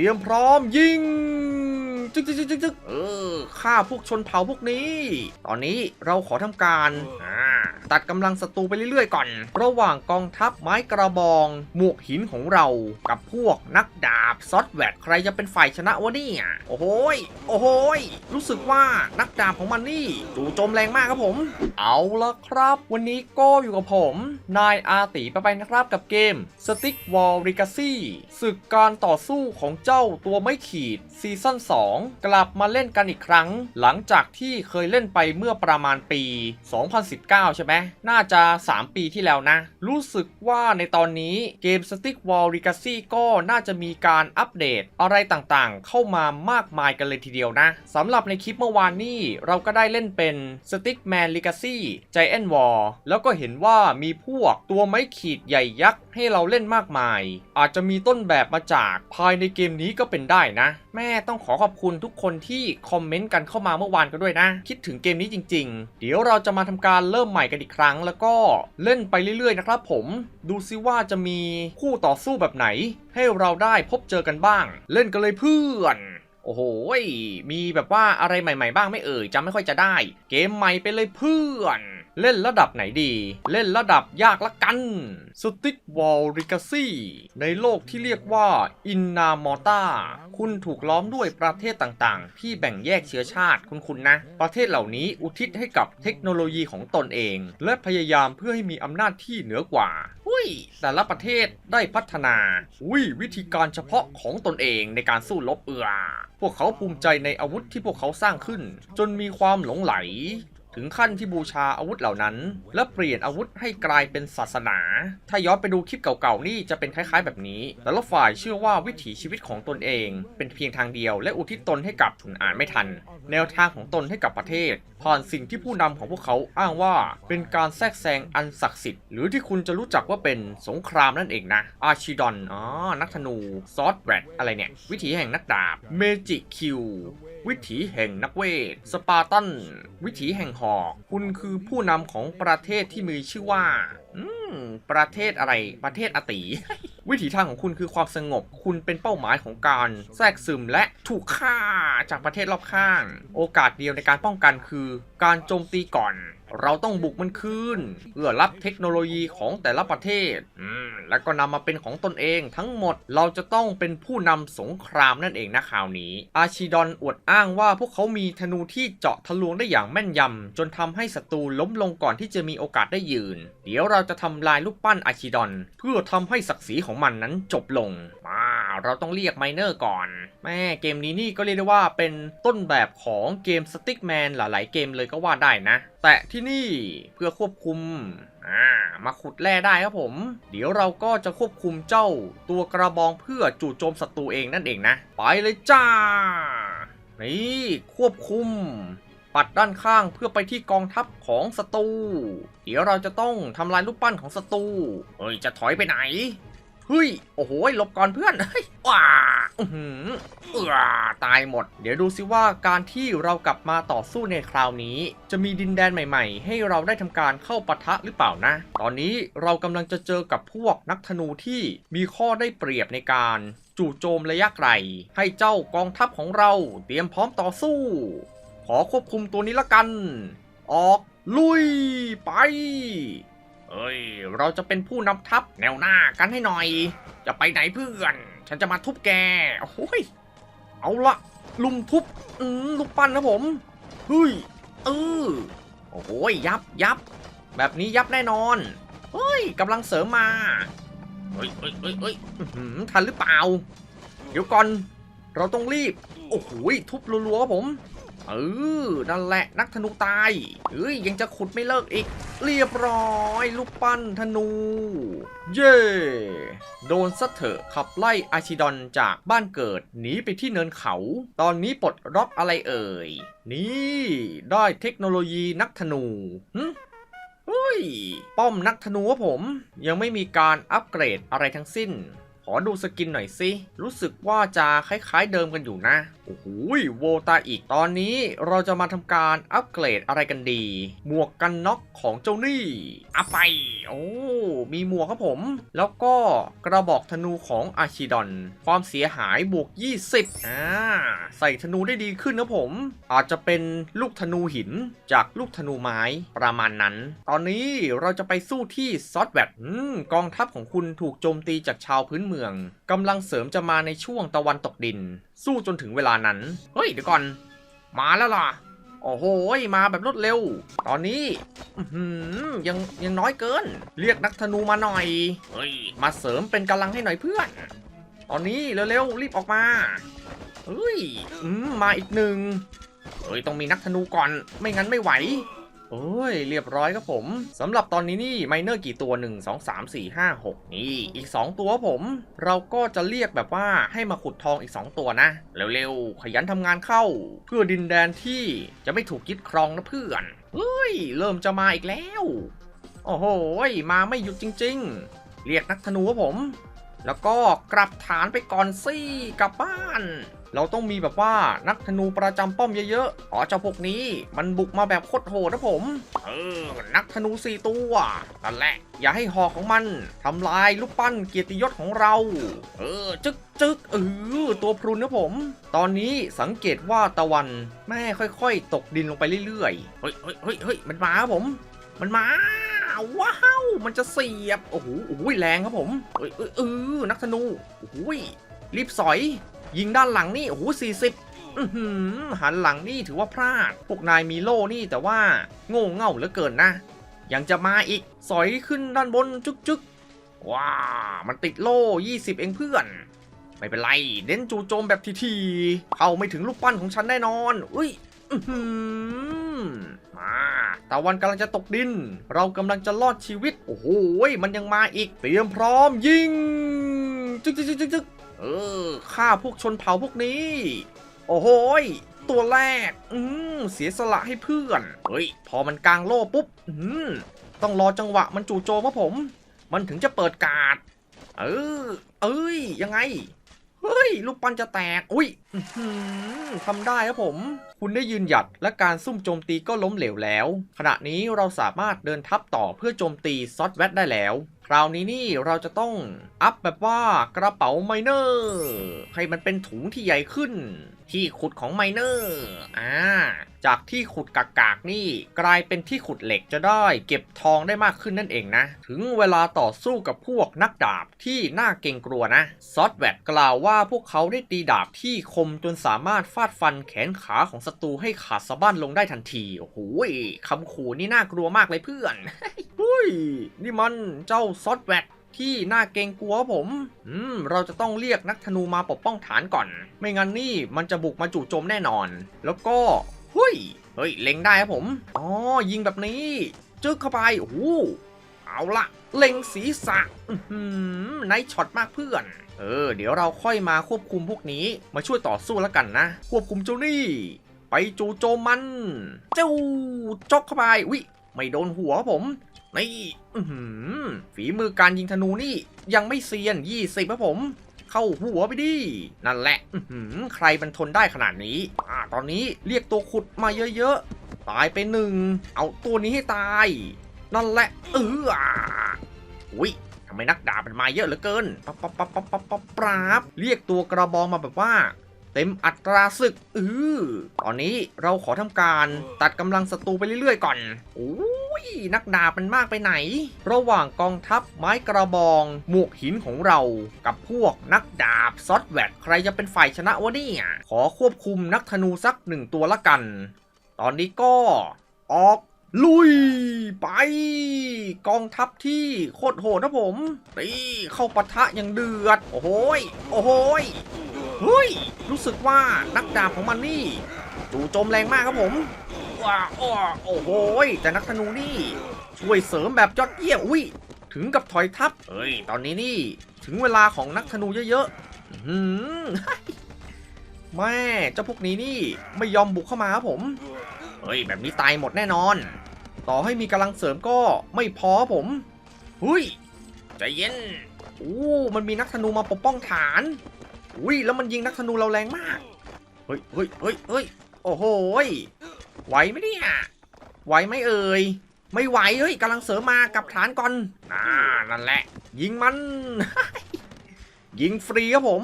ตรียมพร้อมยิงจึ๊กจึ๊กจึ๊กจึ๊กจึ๊กเออฆ่าพวกชนเผ่าพวกนี้ ตอนนี้เราขอทำการอ่า ตัดกำลังศัตรูไปเรื่อยๆก่อน ระหว่างกองทัพไม้กระบอง หมวกหินของเรา กับพวกนักดาบซอสแวดใครจะเป็นฝ่ายชนะวะเนี่ยโอ้โหโอ้โหรู้สึกว่านักดาบของมันนี่จู่โจมแรงมากครับผม เอาละครับ วันนี้ก็อยู่กับผม นายอาติไปไปนะครับกับเกม Stick Wall Legacy ศึกการต่อสู้ของเจ้าตัวไม่ขีดซีซั่น2 กลับมาเล่นกันอีกครั้ง หลังจากที่เคยเล่นไปเมื่อประมาณปี 2019 ใช่ไหมน่าจะ 3 ปีที่แล้วนะ รู้สึกว่าในตอนนี้เกม Stick Wall Legacy ก็น่าจะมีการอัปเดตอะไรต่างๆ เข้ามามากมายกันเลยทีเดียวนะสำหรับในคลิปเมื่อวานนี้เราก็ได้เล่นเป็น Stickman Legacy Giant War แล้วก็เห็นว่ามีพวกตัวไม้ขีดใหญ่ยักษ์ ให้เราเล่นมากมาย อาจจะมีต้นแบบมาจากภายในเกมนี้ก็เป็นได้นะ แม่ต้องขอขอบคุณทุกคนที่คอมเมนต์กันเข้ามาเมื่อวานกันด้วยนะ คิดถึงเกมนี้จริง ๆ เดี๋ยวเราจะมาทำการเริ่มใหม่กันอีกครั้ง แล้วก็เล่นไปเรื่อยๆนะครับผมดูซิว่าจะมีคู่ต่อสู้แบบไหน ให้เราได้พบเจอกันบ้าง เล่นกันเลยเพื่อนโอ้โห มีแบบว่าอะไรใหม่ ๆ บ้างไม่เอ่ยจำไม่ค่อยจะได้ เกมใหม่ไปเลยเพื่อน เล่นระดับไหนดี เล่นระดับยากละกัน Stick Wall Legacy ในโลกที่เรียกว่า i n n a m o t a คุณถูกล้อมด้วยประเทศต่างๆ ที่แบ่งแยกเชื้อชาติคุณคุณนะ ประเทศเหล่านี้อุทิศให้กับเทคโนโลยีของตนเอง และพยายามเพื่อให้มีอำนาจที่เหนือกว่าอุ้ยแต่ละประเทศได้พัฒนาอุ้ยวิธีการเฉพาะของตนเองในการสู้รบเอือพวกเขาภูมิใจในอาวุธที่พวกเขาสร้างขึ้น จนมีความหลงไหล ถึงขั้นที่บูชาอาวุธเหล่านั้น และเปลี่ยนอาวุธให้กลายเป็นศาสนา ถ้าย้อนไปดูคลิปเก่าๆนี่จะเป็นคล้ายๆ แบบนี้ แต่ละฝ่ายเชื่อว่าวิถีชีวิตของตนเอง เป็นเพียงทางเดียว และอุทิศตนให้กับคุณอ่านไม่ทัน แนวทางของตนให้กับประเทศ ผ่านสิ่งที่ผู้นำของพวกเขาอ้างว่า เป็นการแทรกแซงอันศักดิ์สิทธิ์หรือที่คุณจะรู้จักว่าเป็นสงครามนั่นเองนะอาชิดอนอ๋อนักธนูซอสแบรดอะไรเนี่ยวิถีแห่งนักดาบเมจิคิววิถีแห่งนักเวท สปาร์ตัน วิถีแห่งหอก คุณคือผู้นำของประเทศที่มีชื่อว่าประเทศอะไร ประเทศอติ วิถีทางของคุณคือความสงบ คุณเป็นเป้าหมายของการแทรกซึมและถูกฆ่าจากประเทศรอบข้าง โอกาสเดียวในการป้องกันคือการโจมตีก่อน เราต้องบุกมันคืนเพื่อรับเทคโนโลยีของแต่ละประเทศ อืม แล้วก็นำมาเป็นของตนเอง ทั้งหมดเราจะต้องเป็นผู้นำสงครามนั่นเองนะข่าวนี้ อาชิดอนอวดอ้างว่าพวกเขามีธนูที่เจาะทะลวงได้อย่างแม่นยำจนทำให้ศัตรูล้มลงก่อนที่จะมีโอกาสได้ยืน เดี๋ยวเราจะทำลายรูปปั้นอาชิดอน เพื่อทำให้ศักดิ์ศรีของมันนั้นจบลงมา เราต้องเรียกไมเนอร์ก่อน แม่เกมนี้นี่ก็เรียกได้ว่าเป็นต้นแบบของเกมสติ๊กแมนหลายๆเกมเลยก็ว่าได้นะ แต่ที่นี่เพื่อควบคุมอ่ามาขุดแร่ได้ครับผม เดี๋ยวเราก็จะควบคุมเจ้าตัวกระบองเพื่อจู่โจมศัตรูเองนั่นเองนะ ไปเลยจ้า นี่ควบคุม ปัดด้านข้างเพื่อไปที่กองทัพของศัตรู เดี๋ยวเราจะต้องทำลายรูปปั้นของศัตรู เฮ้ยจะถอยไปไหน เฮ้ย โอ้โหลบก่อนเพื่อนเฮ้ยว้าอือหือเออตายหมด เดี๋ยวดูซิว่าการที่เรากลับมาต่อสู้ในคราวนี้ จะมีดินแดนใหม่ ๆ ให้เราได้ทำการเข้าปะทะหรือเปล่านะ ตอนนี้เรากำลังจะเจอกับพวกนักธนูที่มีข้อได้เปรียบในการจู่โจมระยะไกล ให้เจ้ากองทัพของเราเตรียมพร้อมต่อสู้ ขอควบคุมตัวนี้ละกัน ออกลุยไป เอ้ย เราจะเป็นผู้นำทัพแนวหน้ากันให้หน่อย จะไปไหนเพื่อน ฉันจะมาทุบแก โอ้ย เอาละลุมทุบอืมลูกปั้นนะผม เฮ้ย เออ โอ้โหยับยับ แบบนี้ยับแน่นอน เฮ้ยกำลังเสริมมา เฮ้ยเฮ้ยเฮ้ยเฮ้ยอื้อหือทันหรือเปล่า เดี๋ยวก่อน เราต้องรีบ โอ้โหทุบรัวๆผม เออ นั่นแหละนักธนูตายเอ้ย ยังจะขุดไม่เลิกอีก เรียบร้อยลูกปั้นธนู เย่โดนซะเถอะขับไล่อาชิดอนจากบ้านเกิดหนีไปที่เนินเขา ตอนนี้ปลดล็อกอะไรเอ่ย นี่ได้เทคโนโลยีนักธนูหึเฮ้ย ป้อมนักธนูผมยังไม่มีการอัปเกรดอะไรทั้งสิ้น อดูสกินหน่อยสิ รู้สึกว่าจะคล้ายๆเดิมกันอยู่นะ โอ้โหโวตาอีก ตอนนี้เราจะมาทำการอัปเกรดอะไรกันดี หมวกกันน็อกของเจ้านี่อัไป โอ้ มีหมวกครับผม แล้วก็กระบอกธนูของอาชิดอน ความเสียหายบวก 20 อ่า ใส่ธนูได้ดีขึ้นนะผม อาจจะเป็นลูกธนูหินจากลูกธนูไม้ประมาณนั้น ตอนนี้เราจะไปสู้ที่ซอสแวดอืมกองทัพของคุณถูกโจมตีจากชาวพื้นเมืองกำลังเสริมจะมาในช่วงตะวันตกดิน สู้จนถึงเวลานั้น เฮ้ยเดี๋ยวก่อน มาแล้วล่ะ โอ้โหมาแบบรวดเร็ว ตอนนี้ยังยังน้อยเกิน เรียกนักธนูมาหน่อยเฮ้ยมาเสริมเป็นกำลังให้หน่อยเพื่อน ตอนนี้เร็วๆรีบออกมาเฮ้ยมาอีกหนึ่งเฮ้ยต้องมีนักธนูก่อน ไม่งั้นไม่ไหว โอ้ย เรียบร้อยครับผมสำหรับตอนนี้นี่ไมเนอร์กี่ตัว 1 2 3 4 5 6 นี่ อีก 2 ตัวผม เราก็จะเรียกแบบว่าให้มาขุดทองอีก 2 ตัวนะ เร็วๆ ขยันทำงานเข้า เพื่อดินแดนที่จะไม่ถูกยึดครองนะเพื่อนเฮ้ย เริ่มจะมาอีกแล้ว โอ้โห มาไม่หยุดจริง ๆ เรียกนักธนูครับผม แล้วก็กลับฐานไปก่อนสิกลับบ้าน เราต้องมีแบบว่านักธนูประจำป้อมเยอะๆ อ๋อเจ้าพวกนี้มันบุกมาแบบโคตรโหดนะผม เออ นักธนูสี่ตัวนั่นแหละ อย่าให้หอกของมันทำลายลูกปั้นเกียรติยศของเรา เออ จึกจึกเออตัวพรุนนะผม ตอนนี้สังเกตว่าตะวันแม่ค่อยๆ ตกดินลงไปเรื่อยๆ เฮ้ยเฮ้ยเฮ้ยเฮ้ยมันมาครับผม มันมา ว้าว มันจะเสียบ โอ้โหโอ้โหแรงครับผมเอ้ยเอ้ยเออนักธนูโอ้โหรีบสอย ยิงด้านหลังนี่ โอ้โหสี่สิบหันหลังนี่ถือว่าพลาด พวกนายมีโล่นี่แต่ว่าโง่เง่าเหลือเกินนะ ยังจะมาอีก สอยขึ้นด้านบนจึกจึกว้า มันติดโล่20เองเพื่อน ไม่เป็นไร เน้นจูโจมแบบทีๆเข้าไม่ถึงลูกปั้นของฉันแน่นอน อุ้ย อื้อ มาตะวันกำลังจะตกดิน เรากำลังจะรอดชีวิต โอ้โหมันยังมาอีก เตรียมพร้อมยิงจึ๊กจึ๊กจึ๊กจึ๊กจึ๊กเออฆ่าพวกชนเผ่าพวกนี้ โอ้โหยตัวแรก อืมเสียสละให้เพื่อน เฮ้ย พอมันกลางโล่ปุ๊บ อืมต้องรอจังหวะมันจู่โจมครับผม มันถึงจะเปิดการ์ด เออ เอ้ย ยังไง ฮ้ย ลูกปั้นจะแตก อุ้ยทำได้ครับผม คุณได้ยืนหยัดและการซุ่มโจมตีก็ล้มเหลวแล้ว ขณะนี้เราสามารถเดินทับต่อเพื่อโจมตีซอสแวตได้แล้ว คราวนี้นี่เราจะต้องอัพแบบว่ากระเป๋าไมเนอร์ ให้มันเป็นถุงที่ใหญ่ขึ้น ที่ขุดของไมเนอร์อ่าจากที่ขุดกากๆนี่กลายเป็นที่ขุดเหล็กจะได้ เก็บทองได้มากขึ้นนั่นเองนะ ถึงเวลาต่อสู้กับพวกนักดาบที่น่าเกรงกลัวนะ ซอสแวตกล่าวว่าพวกเขาได้ตีดาบที่คมจนสามารถฟาดฟันแขนขาของศัตรูให้ขาดสะบั้นลงได้ทันที โอ้โหคำขู่นี่น่ากลัวมากเลยเพื่อนเฮ้ยนี่มันเจ้าซอสแวต ที่น่าเกรงกลัวผม อืม เราจะต้องเรียกนักธนูมาปกป้องฐานก่อน ไม่งั้นนี่มันจะบุกมาจู่โจมแน่นอน แล้วก็เฮ้ยเฮ้ย เล็งได้ครับผม อ๋อ ยิงแบบนี้ จึ๊กเข้าไปโอ้เอาละเล็งศีรษะอือหือไนช็อตมากเพื่อน เออ เดี๋ยวเราค่อยมาควบคุมพวกนี้ มาช่วยต่อสู้แล้วกันนะ ควบคุมเจ้านี่ ไปจู่โจมมัน เจ้าจกเข้าไป วิไม่โดนหัวผม นี่ฝีมือการยิงธนูนี่ยังไม่เซียน 20ครับผม เข้าหัวไปดิ นั่นแหละอืใครมันทนได้ขนาดนี้อ่าตอนนี้เรียกตัวขุดมาเยอะๆ ตายไปหนึ่ง เอาตัวนี้ให้ตาย นั่นแหละ เอออุ้ยทำไมนักดาบมันมาเยอะเหลือเกินปั๊บปั๊บปั๊บปั๊บปั๊บปราบเรียกตัวกระบองมาแบบว่า เต็มอัตราศึกเออตอนนี้เราขอทำการตัดกำลังศัตรูไปเรื่อยๆก่อนโอ้ยนักดาบมันมากไปไหน ระหว่างกองทัพไม้กระบอง หมวกหินของเรากับพวกนักดาบซอสแวดใครจะเป็นฝ่ายชนะวะเนี่ยขอควบคุมนักธนูสักหนึ่งตัวละกัน ตอนนี้ก็ออกลุยไป กองทัพที่โคตรโหดนะผมตีเข้าปะทะอย่างเดือด โอ้โหยโอ้โหย เฮ้ย รู้สึกว่านักดาบของมันนี่จู่โจมแรงมากครับผมว้าอ้อโอ้โหยแต่นักธนูนี่ ช่วยเสริมแบบยอดเยี่ยมอุ้ยถึงกับถอยทับเฮ้ย ตอนนี้นี่ ถึงเวลาของนักธนูเยอะๆหือแม่เจ้าพวกนี้นี่ไม่ยอมบุกเข้ามาครับผมเฮ้ย แบบนี้ตายหมดแน่นอน ต่อให้มีกำลังเสริมก็ไม่พอผมหุยใจเย็นโอ้มันมีนักธนูมาปกป้องฐาน อุ้ยแล้วมันยิงนักธนูเราแรงมาก เฮ้ยเฮ้ยเฮ้ยเฮ้ยโอ้โหไหวไหมเนี่ยไหวไหมเอ่ย ไม่ไหวเฮ้ยกำลังเสริมมากับฐานก่อนอ่านั่นแหละ ยิงมัน ยิงฟรีครับผม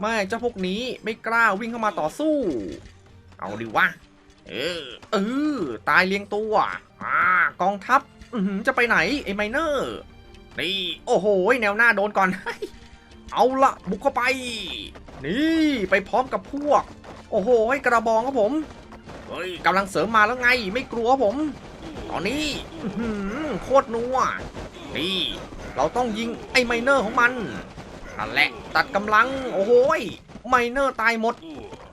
ไม่เจ้าพวกนี้ไม่กล้าวิ่งเข้ามาต่อสู้ เอาดิวะ เออเออตายเลี้ยงตัวอ่ากองทัพจะไปไหนไอ้ไมเนอร์ นี่ โอ้โห แนวหน้าโดนก่อน เอาละบุกเข้าไป นี่ไปพร้อมกับพวก โอ้โหให้กระบองครับผมเฮ้ยกำลังเสริมมาแล้วไง ไม่กลัวผม ตอนนี้โคตรนัวนี่เราต้องยิงไอ้ไมเนอร์ของมันนั่นแหละตัดกำลังโอ้โหไมเนอร์ตายหมด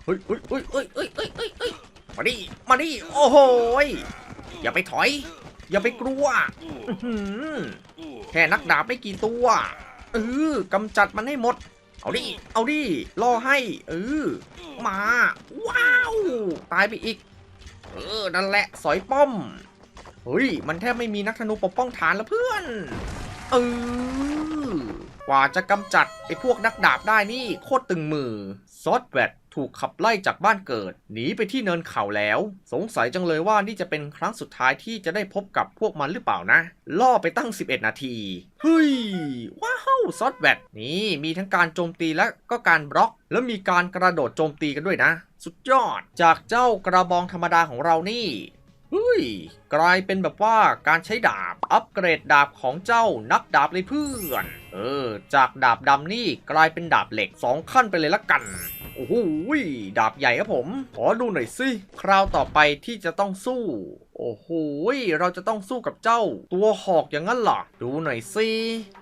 เฮ้ยเฮ้ยเฮ้ยเฮ้ยเฮ้ยเฮ้ยเฮ้ยมาดิมาดิโอ้โหอย่าไปถอย อย่าไปกลัวแค่นักดาบไม่กี่ตัว เออกำจัดมันให้หมด เอาดิ เอาดิล่อให้ เออ มา ว้าว ตายไปอีก เออ นั่นแหละ สอยป้อม เฮ้ย มันแทบไม่มีนักธนูปกป้องฐานแล้วเพื่อน เออ กว่าจะกำจัดไอ้พวกนักดาบได้นี่โคตรตึงมือ ซอสแวด ถูกขับไล่จากบ้านเกิด หนีไปที่เนินเขาแล้ว สงสัยจังเลยว่านี่จะเป็นครั้งสุดท้ายที่จะได้พบกับพวกมันหรือเปล่านะ ล่อไปตั้ง 11 นาทีเฮ้ยว้าวซอสแวดนี่มีทั้งการโจมตีและก็การบล็อก แล้วมีการกระโดดโจมตีกันด้วยนะ สุดยอดจากเจ้ากระบองธรรมดาของเรานี่เฮ้ยกลายเป็นแบบว่าการใช้ดาบ อัปเกรดดาบของเจ้านักดาบเลยเพื่อน เออ จากดาบดำนี่กลายเป็นดาบเหล็กสองขั้นไปเลยละกัน โอ้โหดาบใหญ่ครับผม ขอดูหน่อยสิ คราวต่อไปที่จะต้องสู้ โอ้โหเราจะต้องสู้กับเจ้า ตัวหอกอย่างนั้นเหรอ ดูหน่อยสิ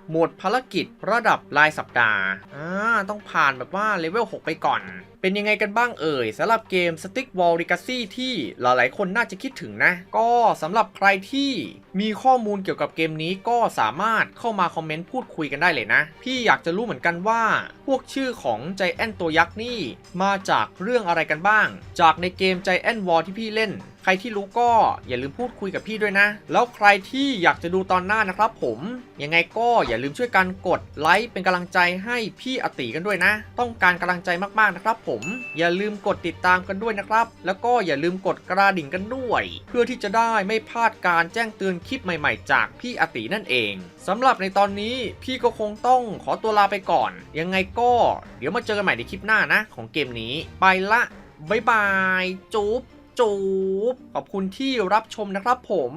หมวดภารกิจระดับรายสัปดาห์อ่าต้องผ่านแบบว่าเลเวล 6 ไปก่อน เป็นยังไงกันบ้างเอ่ยสำหรับเกม Stick Wall Legacy ที่หลายๆ คนน่าจะคิดถึงนะ ก็สำหรับใครที่มีข้อมูลเกี่ยวกับเกมนี้ก็สามารถเข้ามาคอมเมนต์พูดคุยกันได้เลยนะ พี่อยากจะรู้เหมือนกันว่า พวกชื่อของใจแอนตัวยักษ์นี่ มาจากเรื่องอะไรกันบ้าง จากในเกมใจแอนวอลที่พี่เล่น รที่รู้ก็อย่าลืมพูดคุยกับพี่ด้วยนะ แล้วใครที่อยากจะดูตอนหน้านะครับผมยังไงก็อย่าลืมช่วยกันกดไลค์เป็นกำลังใจให้พี่อติกันด้วยนะ ต้องการกำลังใจมากๆนะครับ ผมอย่าลืมกดติดตามกันด้วยนะครับ แล้วก็อย่าลืมกดกระดิ่งกันด้วย เพื่อที่จะได้ไม่พลาดการแจ้งเตือนคลิปใหม่ ๆ จากพี่อตินั่นเองสำหรับในตอนนี้พี่ก็คงต้องขอตัวลาไปก่อน ยังไงก็ เดี๋ยวมาเจอกันใหม่ในคลิปหน้านะ ของเกมนี้ ไปละ บ๊ายบาย จุ๊บ จูบขอบคุณที่รับชมนะครับผม